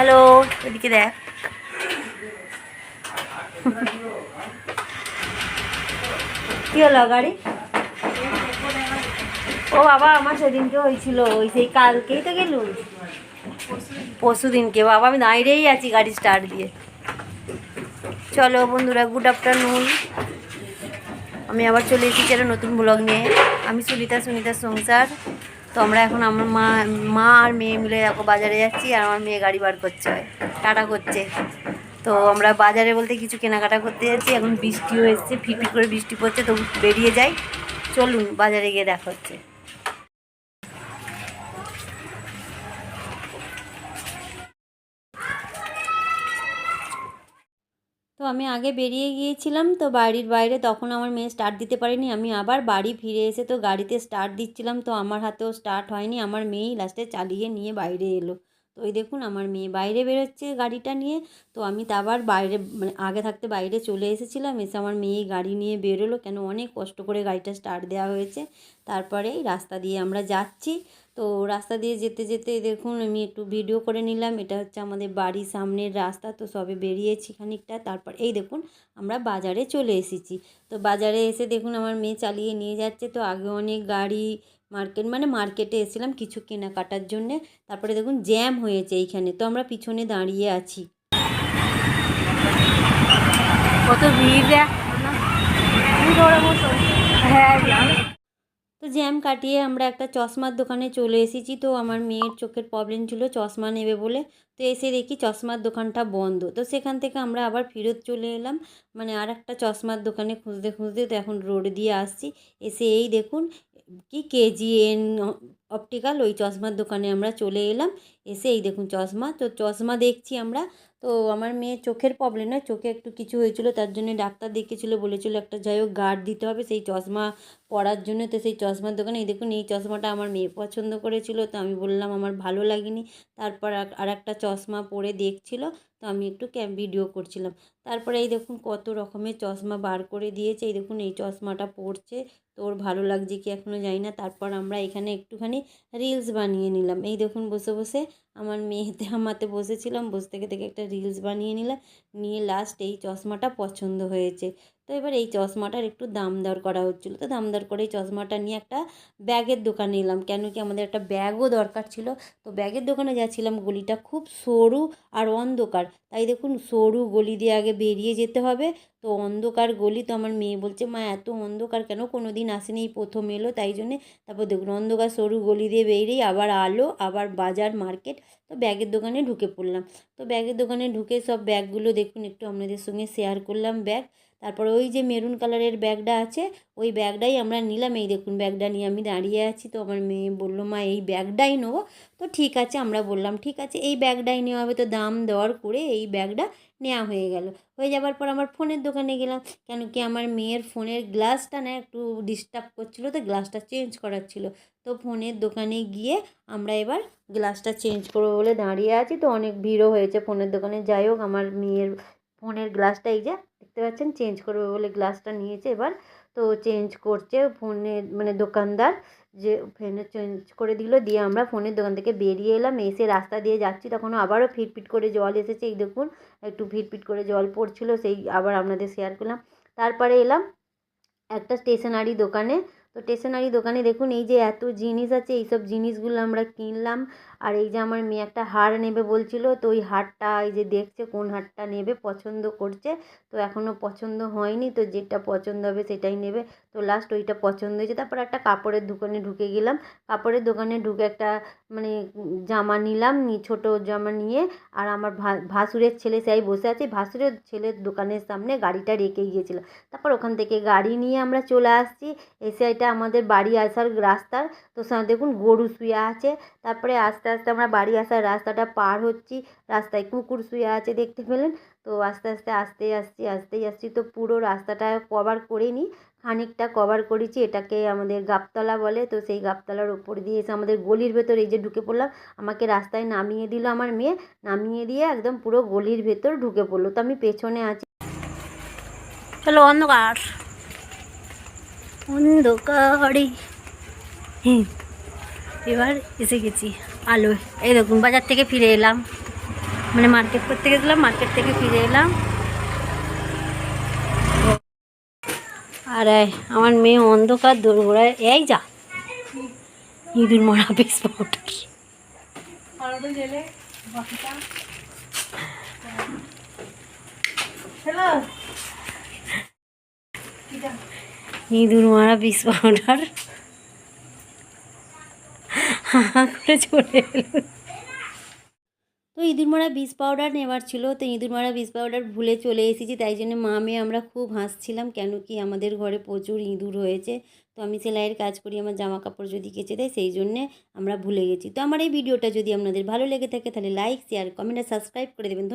Hello, এদিকে দেখ। কি হলো গাড়ি? ও বাবা, আমার সেদিনকে হয়েছিল, ওই সেই কালকেই তো গেলু পরশু দিনকে বাবা, আমি দাঁড়িয়েই আছি গাড়ি স্টার্ট দিয়ে। চলো বন্ধুরা গুড আফটারনুন আমি আবার চলে এসেছি একটা নতুন ব্লগ নিয়ে। আমি সুনিতা, সুনিতার সংসার। তো আমরা এখন আমার মা মা আর মেয়ে মিলে দেখো বাজারে যাচ্ছি আর আমার মেয়ে গাড়ি বার করছে, টাটা করছে। তো আমরা বাজারে বলতে কিছু কেনাকাটা করতে যাচ্ছি, এখন বৃষ্টিও এসছে ফিটফিট করে বৃষ্টি পড়ছে তবু বেরিয়ে যাই। চলুন বাজারে গিয়ে দেখা হচ্ছে। আমি আগে বেরিয়ে গিয়েছিলাম তো বাড়ির বাইরে, তখন আমার মেয়ে স্টার্ট দিতে পারেনি। আমি আবার বাড়ি ফিরে এসে তো গাড়িতে স্টার্ট দিচ্ছিলাম, তো আমার হাতেও স্টার্ট হয়নি। আমার মেয়েই লাস্টে চালিয়ে নিয়ে বাইরে এলো। তো ওই দেখুন আমার মেয়ে বাইরে বেরোচ্ছে গাড়িটা নিয়ে। তো আমি তা আবার বাইরে মানে আগে থাকতে বাইরে চলে এসেছিলাম, এসে আমার মেয়ে গাড়ি নিয়ে বেরোলো। কেন অনেক কষ্ট করে গাড়িটা স্টার্ট দেওয়া হয়েছে। তারপরে এই রাস্তা দিয়ে আমরা যাচ্ছি। তো রাস্তা দিয়ে যেতে যেতে দেখুন আমি একটু ভিডিও করে নিলাম। এটা হচ্ছে আমাদের বাড়ির সামনের রাস্তা। তো সবে বেরিয়েছি খানিকটা। তারপর এই দেখুন আমরা বাজারে চলে এসেছি। তো বাজারে এসে দেখুন আমার মেয়ে চালিয়ে নিয়ে যাচ্ছে। তো আগে অনেক গাড়ি মার্কেট মানে মার্কেটে এসেছিলাম কিছু কেনাকাটার জন্যে। তারপরে দেখুন জ্যাম হয়েছে এইখানে তো আমরা পিছনে দাঁড়িয়ে আছি। কত ভিড় হ্যাঁ তো জ্যাম কাটিয়ে আমরা একটা চশমার দোকানে চলে এসেছি। তো আমার মেয়ের চোখের প্রবলেম ছিল চশমা নেবে বলে। তো এসে দেখি চশমার দোকানটা বন্ধ। তো সেখান থেকে আমরা আবার ফেরত চলে এলাম। মানে আর একটা চশমার দোকানে খুঁজতে খুঁজতে তো এখন রোড দিয়ে আসছি। এসে এই দেখুন কি কেজিএন অপটিক্যাল ওই চশমার দোকানে আমরা চলে এলাম। এসে এই দেখুন চশমা, তো চশমা দেখছি আমরা। তো আমার মেয়ে চোখের প্রবলেম না চোখে একটু কিছু হয়েছিল, তার জন্য ডাক্তার দেখিয়েছিল, বলেছিল একটা যাই হোক গার্ড দিতে হবে, সেই চশমা পরার জন্য। তো সেই চশমার দোকানে, এই দেখুন এই চশমাটা আমার মেয়ে পছন্দ করেছিল, তো আমি বললাম আমার ভালো লাগেনি। তারপর আর একটা চশমা পরে দেখছিল, তো আমি একটু ক্যাম ভিডিও করছিলাম। তারপরে এই দেখুন কত রকমের চশমা বার করে দিয়েছে, এই দেখুন এই চশমাটা পরছে তো ওর ভালো লাগছে কি এখনও জানি না। তারপর আমরা এখানে একটুখানি রিলস বানিয়ে নিলাম। এই দেখুন, বসে বসে আমার মেয়েতে আমাতে বসেছিলাম, বসে থেকে থেকে একটা রিলস বানিয়ে নিলাম। নিয়ে লাস্ট এই চশমাটা পছন্দ হয়েছে। তো এবার এই চশমাটার একটু দাম দর করা হচ্ছিল। তো দাম দর করে এই চশমাটা নিয়ে একটা ব্যাগের দোকানে এলাম। কেন কি আমাদের একটা ব্যাগও দরকার ছিল। তো ব্যাগের দোকানে যাচ্ছিলাম, গলিটা খুব সরু আর অন্ধকার। তাই দেখুন, সরু গলি দিয়ে আগে বেরিয়ে যেতে হবে। তো অন্ধকার গলি তো আমার মেয়ে বলছে, মা, এত অন্ধকার কেন? কোনো দিন আসেনি, এই প্রথম এলো। তাই জন্যে তারপর দেখুন, অন্ধকার সরু গলি দিয়ে বেরিয়ে আবার আলো, আবার বাজার, মার্কেট, তো ব্যাগের দোকানে ঢুকে পড়লাম। তো ব্যাগের দোকানে ঢুকে সব ব্যাগগুলো দেখুন, একটু আপনাদের সঙ্গে শেয়ার করলাম ব্যাগ। তারপর ওই যে মেরুন কালারের ব্যাগটা আছে, ওই ব্যাগটাই আমরা নিলাম। এই দেখুন, ব্যাগটা নিয়ে আমি দাঁড়িয়ে আছি। তো আমার মেয়ে বলল, মা, এই ব্যাগটাই নেব। তো ঠিক আছে, আমরা বললাম, ঠিক আছে, এই ব্যাগটাই নেওয়া হবে। তো দাম দর করে এই ব্যাগটা নেওয়া হয়ে গেল। হয়ে যাবার পর আমার ফোনের দোকানে গেলাম, কেন কি আমার মেয়ের ফোনের গ্লাসটা না একটু ডিস্টার্ব করছিল, তো গ্লাসটা চেঞ্জ করার ছিল। তো ফোনের দোকানে গিয়ে আমরা এবার গ্লাসটা চেঞ্জ করব বলে দাঁড়িয়ে আছি। তো অনেক ভিড়ও হয়েছে ফোনের দোকানে। যাই হোক, আমার মেয়ের ফোনের গ্লাসটা এই যে দেখতে পাচ্ছেন চেঞ্জ করবে বলে গ্লাসটা নিয়েছে এবার। তো চেঞ্জ করছে ফোনে মানে দোকানদার, যে ফোনে চেঞ্জ করে দিল, দিয়ে আমরা ফোনের দোকান থেকে বেরিয়ে এলাম। এসে রাস্তা দিয়ে যাচ্ছি তখন আবারও ফিটফিট করে জল এসেছে। এই দেখুন, একটু ফিটফিট করে জল পড়ছিল, সেই আবার আপনাদের শেয়ার করলাম। তারপরে এলাম একটা স্টেশনারি দোকানে। তো স্টেশনারি দোকানে দেখুন, এই যে এত জিনিস আছে এই সব জিনিসগুলো আমরা কিনলাম। আর এই যে আমার মেয়ে একটা হার নেবে বলছিল, তো ওই হারটা, এই যে দেখছে কোন হারটা নেবে, পছন্দ করছে। তো এখনও পছন্দ হয়নি, তো যেটা পছন্দ হবে সেটাই নেবে। তো লাস্ট ওইটা পছন্দ হয়েছে। তারপর একটা কাপড়ের দোকানে ঢুকে গেলাম। কাপড়ের দোকানে ঢুকে একটা মানে জামা নিলাম ছোটো জামা নিয়ে আর আমার ভাসুরের ছেলে সেই বসে আছে। ভাসুরের ছেলের দোকানের সামনে গাড়িটা রেখে গিয়েছিল। তারপর ওখান থেকে গাড়ি নিয়ে আমরা চলে আসছি। এসে এটা আমাদের বাড়ি আসার রাস্তার। তো দেখুন গরু শুয়ে আছে। তারপরে আস্তে আস্তে আমরা বাড়ি আসার রাস্তাটা পার হচ্ছি। রাস্তায় কুকুর শুয়ে আছে দেখতে পেলেন। তো আস্তে আস্তে, আসতে আসছি, আসতেই আসছি। তো পুরো রাস্তাটা কভার করে নিই। খানিকটা কভার করেছি, এটাকে আমাদের গাবতলা বলে, তো সেই গাবতলার ওপর দিয়ে এসে আমাদের গলির ভেতর এই যে ঢুকে পড়লাম, আমাকে রাস্তায় নামিয়ে দিল আমার মেয়ে, নামিয়ে দিয়ে একদম পুরো গলির ভেতর ঢুকে পড়ল, তো আমি পেছনে আছি। চলো অন্ধকার। অন্ধকারে। হুম, এবার এসে গেছি আলো। এই দেখুন, বাজার থেকে ফিরে এলাম। মানে মার্কেট করতে গেছিলাম মার্কেট থেকে ফিরে এলাম। আর আমার মেয়ে অন্ধকার দোরগোড়ায় এই যা। ইঁদুর মারা বেশ পাউডার ইঁদুর মারা বিষ পাউডার হা করে চলে এলো। তো ইঁদুর মারা বীজ পাউডার নেওয়ার ছিল, তো ইঁদুর মারা বীজ পাউডার ভুলে চলে এসেছি, তাই জন্য মা মেয়ে আমরা খুব হাসছিলাম, কেন কি আমাদের ঘরে প্রচুর ইঁদুর হয়েছে, তো আমি সেলাইয়ের কাজ করি, আমার জামা কাপড় যদি কেচে দেয়, সেই জন্যে আমরা ভুলে গেছি। তো আমার এই ভিডিওটা যদি আপনাদের ভালো লেগে থাকে, তাহলে লাইক শেয়ার কমেন্ট আর সাবস্ক্রাইব করে দেবেন।